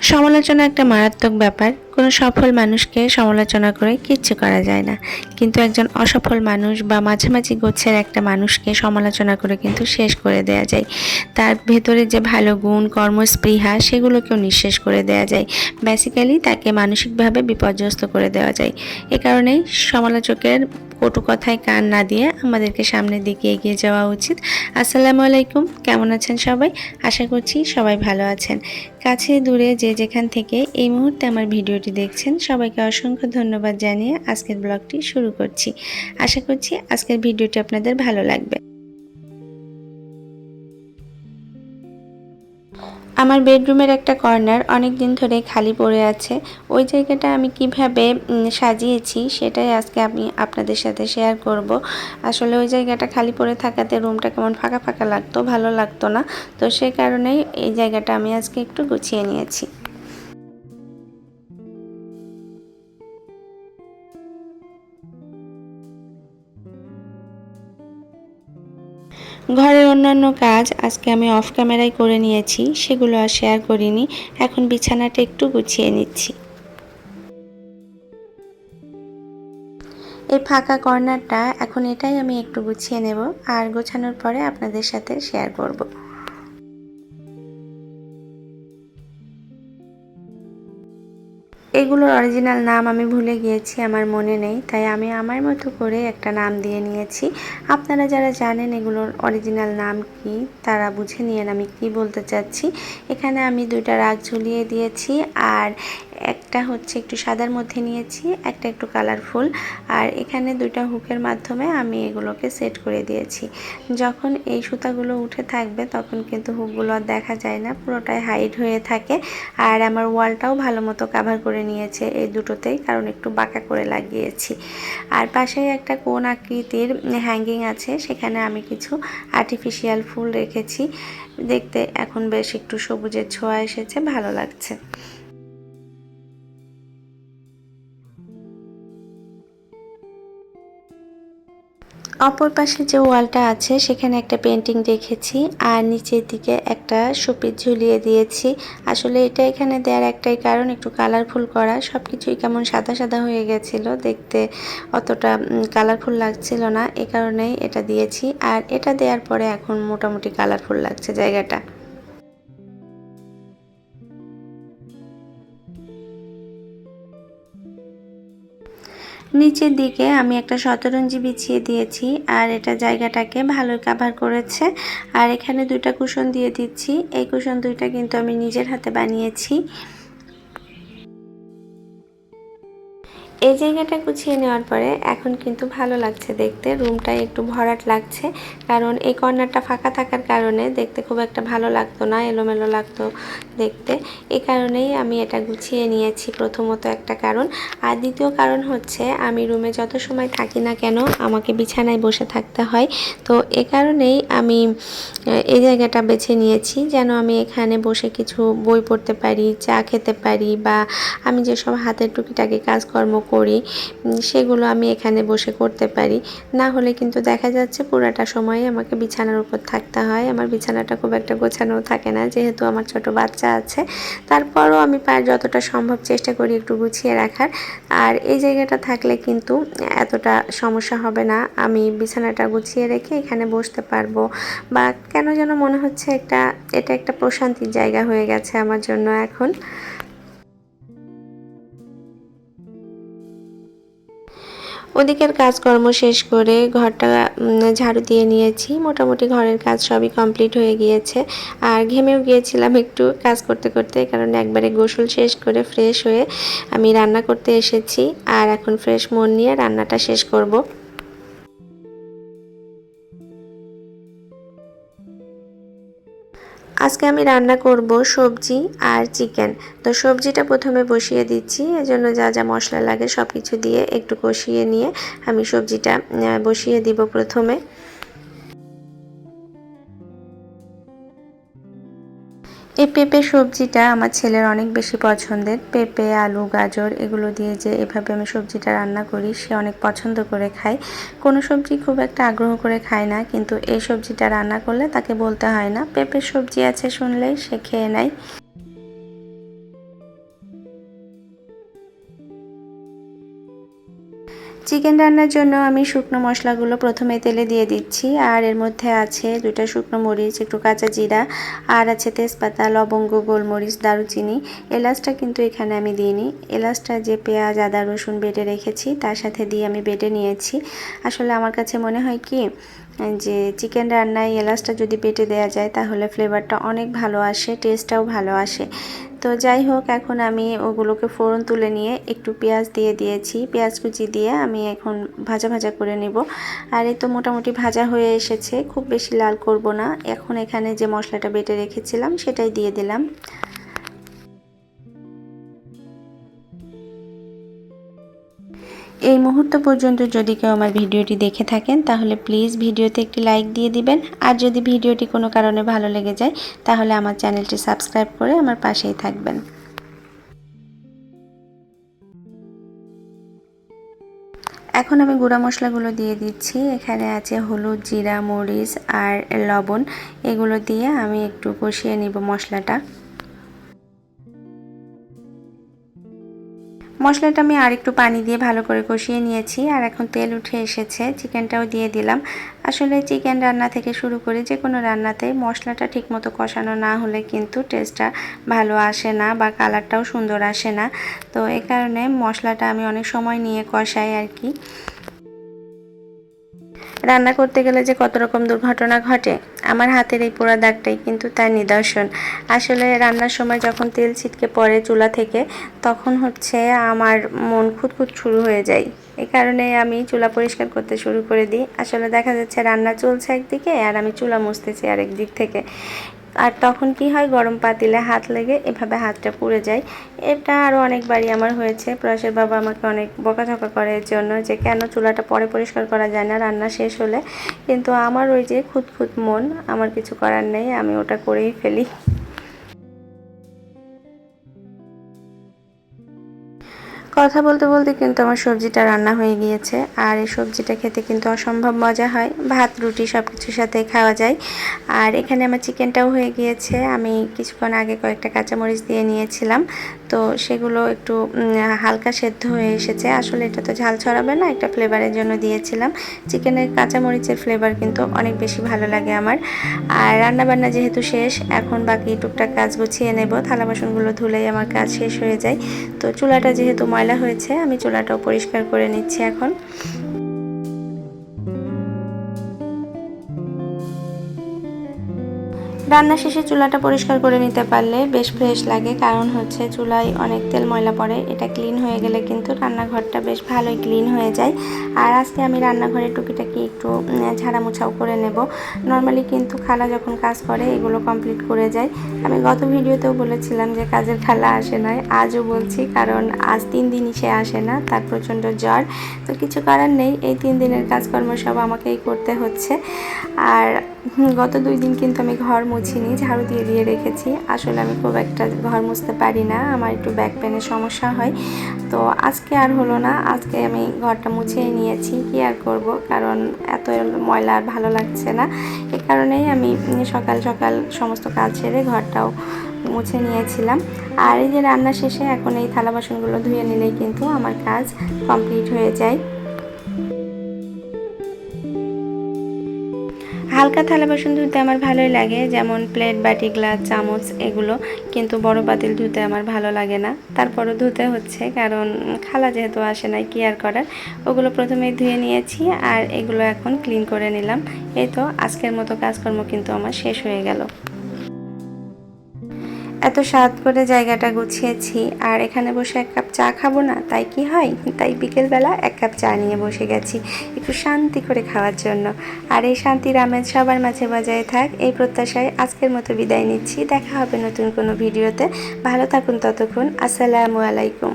সমালোচনা একটা মারাত্মক ব্যাপার। কোনো সফল মানুষকে সমালোচনা করে কিচ্ছু করা যায় না। কিন্তু একজন অসফল মানুষ বা মাঝামাঝি গোছের একটা মানুষকে সমালোচনা করে কিন্তু শেষ করে দেয়া যায়। তার ভেতরে যে ভালো গুণ, কর্মস্পৃহা, সেগুলোকেও নিঃশেষ করে দেয়া যায়। বেসিক্যালি তাকে মানসিকভাবে বিপর্যস্ত করে দেওয়া যায়। এ কারণেই সমালোচকের কটু কথায় কান না দিয়ে আমাদেরকে সামনের দিকে এগিয়ে যাওয়া উচিত। আসসালামু আলাইকুম, কেমন আছেন সবাই? আশা করছি সবাই ভালো আছেন। কাছে দূরে যে যেখান থেকে এই মুহূর্তে আমার ভিডিওটি দেখছেন, সবাইকে অসংখ্য ধন্যবাদ জানিয়ে আজকের ব্লগটি শুরু করছি। আশা করছি আজকের ভিডিওটি আপনাদের ভালো লাগবে। আমার বেডরুমের একটা কর্নার অনেক দিন ধরে খালি পড়ে আছে। ওই জায়গাটা আমি কীভাবে সাজিয়েছি সেটাই আজকে আমি আপনাদের সাথে শেয়ার করব। আসলে ওই জায়গাটা খালি পড়ে থাকাতে রুমটা কেমন ফাঁকা ফাঁকা লাগতো, ভালো লাগতো না। তো সে কারণেই এই জায়গাটা আমি আজকে একটু গুছিয়ে নিয়েছি। ঘরের অন্যান্য কাজ আজকে আমি অফ ক্যামেরায় করে নিয়েছি, সেগুলো আর শেয়ার করিনি। এখন বিছানাটা একটু গুছিয়ে নিচ্ছি। এই ফাঁকা কর্নারটা এখন এটাই আমি একটু গুছিয়ে নেব, আর গোছানোর পরে আপনাদের সাথে শেয়ার করব। এগুলোর অরিজিনাল নাম আমি ভুলে গিয়েছি, আমার মনে নেই। তাই আমি আমার মতো করে একটা নাম দিয়ে নিয়েছি। আপনারা যারা জানেন এগুলোর অরিজিনাল নাম কি, তারা বুঝে নিয়েন আমি কি বলতে চাচ্ছি। এখানে আমি দুইটা রাগ ঝুলিয়ে দিয়েছি, আর একটা হচ্ছে একটু সাদার মধ্যে নিয়েছি, একটা একটু কালারফুল। আর এখানে দুইটা হুকের মাধ্যমে আমি এগুলোকে সেট করে দিয়েছি। যখন এই সুতাগুলো উঠে থাকবে তখন কিন্তু হুকগুলো আর দেখা যায় না, পুরোটাই হাইড হয়ে থাকে। আর আমার ওয়ালটাও ভালো মতো কাভার করে নিয়েছে এই দুটোতেই, কারণ একটু বাঁকা করে লাগিয়েছি। আর পাশে একটা কোন আকৃতির হ্যাঙ্গিং আছে, সেখানে আমি কিছু আর্টিফিশিয়াল ফুল রেখেছি। দেখতে এখন বেশ একটু সবুজের ছোঁয়া এসেছে, ভালো লাগছে। অপর পাশে যে ওয়ালটা আছে, সেখানে একটা পেন্টিং দেখেছি আর নিচের দিকে একটা সুপির ঝুলিয়ে দিয়েছি। আসলে এটা এখানে দেওয়ার একটাই কারণ, একটু কালারফুল করা। সব কিছুই কেমন সাদা সাদা হয়ে গেছিল, দেখতে অতটা কালারফুল লাগছিল না। এ কারণেই এটা দিয়েছি। আর এটা দেওয়ার পরে এখন মোটামুটি কালারফুল লাগছে জায়গাটা। নিচের দিকে আমি একটা শতরঞ্জি বিছিয়ে দিয়েছি আর এটা জায়গাটাকে ভালো কাভার করেছে। আর এখানে দুইটা কুশন দিয়ে দিচ্ছি। এই কুশন দুইটা কিন্তু আমি নিজের হাতে বানিয়েছি। এই জায়গাটা গুছিয়ে নেওয়ার পরে এখন কিন্তু ভালো লাগছে দেখতে। রুমটা একটু ভরাট লাগছে, কারণ এই কর্নারটা ফাঁকা থাকার কারণে দেখতে খুব একটা ভালো লাগতো না, এলোমেলো লাগতো দেখতে। এই কারণেই আমি এটা গুছিয়ে নিয়েছি প্রথমত একটা কারণ। আর দ্বিতীয় কারণ হচ্ছে, আমি রুমে যত সময় থাকি না কেন আমাকে বিছানায় বসে থাকতে হয়। তো এ কারণেই আমি এই জায়গাটা বেছে নিয়েছি, যেন আমি এখানে বসে কিছু বই পড়তে পারি, চা খেতে পারি বা আমি যেসব হাতের টুকিটাকি কাজকর্ম করি সেগুলো আমি এখানে বসে করতে পারি। না হলে কিন্তু দেখা যাচ্ছে পুরাটা সময় আমাকে বিছানার উপর থাকতে হয়। আমার বিছানাটা খুব একটা গোছানো থাকে না, যেহেতু আমার ছোট বাচ্চা আছে। তারপরও আমি পার যতটা সম্ভব চেষ্টা করি একটু গুছিয়ে রাখার। আর এই জায়গাটা থাকলে কিন্তু এতটা সমস্যা হবে না। আমি বিছানাটা গুছিয়ে রেখে এখানে বসতে পারব। বা কেন যেন মনে হচ্ছে একটা, এটা একটা প্রশান্তির জায়গা হয়ে গেছে আমার জন্য এখন। ওদিকের কাজকর্ম শেষ করে ঘরটা ঝাড়ু দিয়ে নিয়েছি। মোটামুটি ঘরের কাজ সবই কমপ্লিট হয়ে গিয়েছে। আর ঘেমেও গিয়েছিলাম একটু কাজ করতে করতে, কারণ একবারে গোসল শেষ করে ফ্রেশ হয়ে আমি রান্না করতে এসেছি। আর এখন ফ্রেশ মন নিয়ে রান্নাটা শেষ করব। আজকে আমি রান্না করব সবজি আর চিকেন। তো সবজিটা প্রথমে বসিয়ে দিচ্ছি, এজন্য যা যা মশলা লাগে সব কিছু দিয়ে একটু কষিয়ে নিয়ে আমি সবজিটা বসিয়ে দিব প্রথমে। এই পেঁপে সবজিটা আমার ছেলের অনেক বেশি পছন্দের। পেঁপে, আলু, গাজর এগুলো দিয়ে যে এভাবে আমি সবজিটা রান্না করি, সে অনেক পছন্দ করে খায়। কোনো সবজি খুব একটা আগ্রহ করে খায় না, কিন্তু এই সবজিটা রান্না করলে তাকে বলতে হয় না, পেঁপের সবজি আছে শুনলেই সে খেয়ে নেয়। চিকেন রান্নার জন্য আমি শুকনো মশলাগুলো প্রথমে তেলে দিয়ে দিচ্ছি। আর এর মধ্যে আছে দুইটা শুকনো মরিচ, একটু কাঁচা জিরা, আর আছে তেজপাতা, লবঙ্গ, গোলমরিচ, দারুচিনি। এলাচটা কিন্তু এখানে আমি দিইনি। এলাচটা যে পেঁয়াজ, আদা, রসুন বেটে রেখেছি, তার সাথে দিয়ে আমি বেটে নিয়েছি। আসলে আমার কাছে মনে হয় কি, যে চিকেন রান্নায় এলাচটা যদি বেটে দেওয়া যায়, তাহলে ফ্লেভারটা অনেক ভালো আসে টেস্টটাও ভালো আসে। তো যাই হোক, এখন আমি ওগুলোকে ফোড়ন তুলে নিয়ে একটু পেঁয়াজ দিয়ে দিয়েছি। পেঁয়াজ কুচি দিয়ে আমি এখন ভাজা ভাজা করে নেব। আর এই তো মোটামুটি ভাজা হয়ে এসেছে, খুব বেশি লাল করব না। এখন এখানে যে মশলাটা বেটে রেখেছিলাম, সেটাই দিয়ে দিলাম। এই মুহূর্ত পর্যন্ত যদি কেউ আমার ভিডিওটি দেখে থাকেন, তাহলে প্লিজ ভিডিওতে একটি লাইক দিয়ে দিবেন। আর যদি ভিডিওটি কোনো কারণে ভালো লেগে যায়, তাহলে আমার চ্যানেলটি সাবস্ক্রাইব করে আমার পাশেই থাকবেন। এখন আমি গুঁড়া মশলাগুলো দিয়ে দিচ্ছি। এখানে আছে হলুদ, জিরা, মরিচ আর লবণ। এগুলো দিয়ে আমি একটু কষিয়ে নিব মশলাটা। মশলাটা আমি আর একটু পানি দিয়ে ভালো করে কষিয়ে নিয়েছি, আর এখন তেল উঠে এসেছে, চিকেনটাও দিয়ে দিলাম। আসলে চিকেন রান্না থেকে শুরু করে যে কোনো রান্নাতে মশলাটা ঠিকমতো কষানো না হলে কিন্তু টেস্টটা ভালো আসে না বা কালারটাও সুন্দর আসে না। তো এ কারণে মশলাটা আমি অনেক সময় নিয়ে কষাই আর কি। রান্না করতে গেলে যে কত রকম দুর্ঘটনা ঘটে, আমার হাতের এই পোড়া দাগটাই কিন্তু তার নিদর্শন। আসলে রান্নার সময় যখন তেল ছিটকে পড়ে চুলা থেকে, তখন হচ্ছে আমার মন খুঁতখুত শুরু হয়ে যায়। এ কারণে আমি চুলা পরিষ্কার করতে শুরু করে দিই। আসলে দেখা যাচ্ছে রান্না চলছে একদিকে আর আমি চুলা মুছতেছি আরেক দিক থেকে। আর তখন কি হয়, গরম পাতিলে হাত লেগে এভাবে হাতটা পুড়ে যায়। এটা আরও অনেকবারই আমার হয়েছে। প্রয়াসের বাবা আমাকে অনেক বকাঝকা করে এর জন্য যে কেন চুলাটা পরে পরিষ্কার করা যায় না, রান্না শেষ হলে। কিন্তু আমার ওই যে খুঁত খুঁত মন, আমার কিছু করার নেই, আমি ওটা করেই ফেলি। কথা বলতে বলতে কিন্তু আমার সবজিটা রান্না হয়ে গিয়েছে। আর এই সবজিটা খেতে কিন্তু অসম্ভব মজা হয়। ভাত, রুটি সব কিছুর সাথে খাওয়া যায়। আর এখানে আমার চিকেনটাও হয়ে গিয়েছে। আমি কিছুক্ষণ আগে কয়েকটা কাঁচামরিচ দিয়ে নিয়েছিলাম। তো সেগুলো একটু হালকা সেদ্ধ হয়ে এসেছে। আসলে এটা তো ঝাল ছড়াবে না, একটা ফ্লেভারের জন্য দিয়েছিলাম। চিকেনের কাঁচামরিচের ফ্লেভার কিন্তু অনেক বেশি ভালো লাগে আমার। আর রান্নাবান্না যেহেতু শেষ, এখন বাকি টুকটাক কাজ গুছিয়ে নেব। থালা বাসনগুলো ধুলেই আমার কাজ শেষ হয়ে যায়। তো চুলাটা যেহেতু ময়লা হয়েছে আমি চুলাটাও পরিষ্কার করে নিচ্ছি এখন। রান্না শেষে চুলাটা পরিষ্কার করে নিতে পারলে বেশ ফ্রেশ লাগে, কারণ হচ্ছে চুলায় অনেক তেল ময়লা পড়ে, এটা ক্লিন হয়ে গেলে কিন্তু রান্নাঘরটা বেশ ভালোই ক্লিন হয়ে যায়। আর আজকে আমি রান্নাঘরের টুকিটাকি একটু ঝাড়া মোছাও করে নেব। নর্মালি কিন্তু খালা যখন কাজ করে, এগুলো কমপ্লিট করে যায়। আমি গত ভিডিওতেও বলেছিলাম যে কাজের খালা আসে নয়, আজও বলছি, কারণ আজ তিন দিনই সে আসে না, তার প্রচণ্ড জ্বর। তো কিছু করার নেই, এই তিন দিনের কাজকর্ম সব আমাকেই করতে হচ্ছে। আর গত দুই দিন কিন্তু আমি ঘর মুছিনি, ঝাড়ু দিয়ে দিয়ে রেখেছি। আসলে আমি খুব একটা ঘর মুছতে পারি না, আমার একটু ব্যাক পেনের সমস্যা হয়। তো আজকে আর হলো না, আজকে আমি ঘরটা মুছিয়ে নিয়েছি, কি আর করব? কারণ এত ময়লা আর ভালো লাগছে না। এ কারণেই আমি সকাল সকাল সমস্ত কাজ ছেড়ে ঘরটাও মুছে নিয়েছিলাম। আর এই যে রান্না শেষে এখন এই থালা বাসনগুলো ধুয়ে নিলেই কিন্তু আমার কাজ কমপ্লিট হয়ে যায়। হালকা থালা বাসন ধুতে আমার ভালোই লাগে, যেমন প্লেট বাটি গ্লাস চামচ এগুলো, কিন্তু বড় পাতিল ধুতে আমার ভালো লাগে না। তারপরও ধুতে হচ্ছে, কারণ খালা যেহেতু আসে নাই, কি আর করার? ওগুলো প্রথমেই ধুয়ে নিয়েছি আর এগুলো এখন ক্লিন করে নিলাম। এই তো, আজকের মতো কাজকর্ম কিন্তু আমার শেষ হয়ে গেল। এত স্বাদ করে জায়গাটা গুছিয়েছি, আর এখানে বসে এক কাপ চা খাব না, তাই কি হয়? তাই বিকেলবেলা এক কাপ চা নিয়ে বসে গেছি, একটু শান্তি করে খাওয়ার জন্য। আর এই শান্তির আমেজ সবার মাঝে বজায় থাক, এই প্রত্যাশায় আজকের মতো বিদায় নিচ্ছি, দেখা হবে নতুন কোনো ভিডিওতে। ভালো থাকুন ততক্ষণ, আসসালামু আলাইকুম।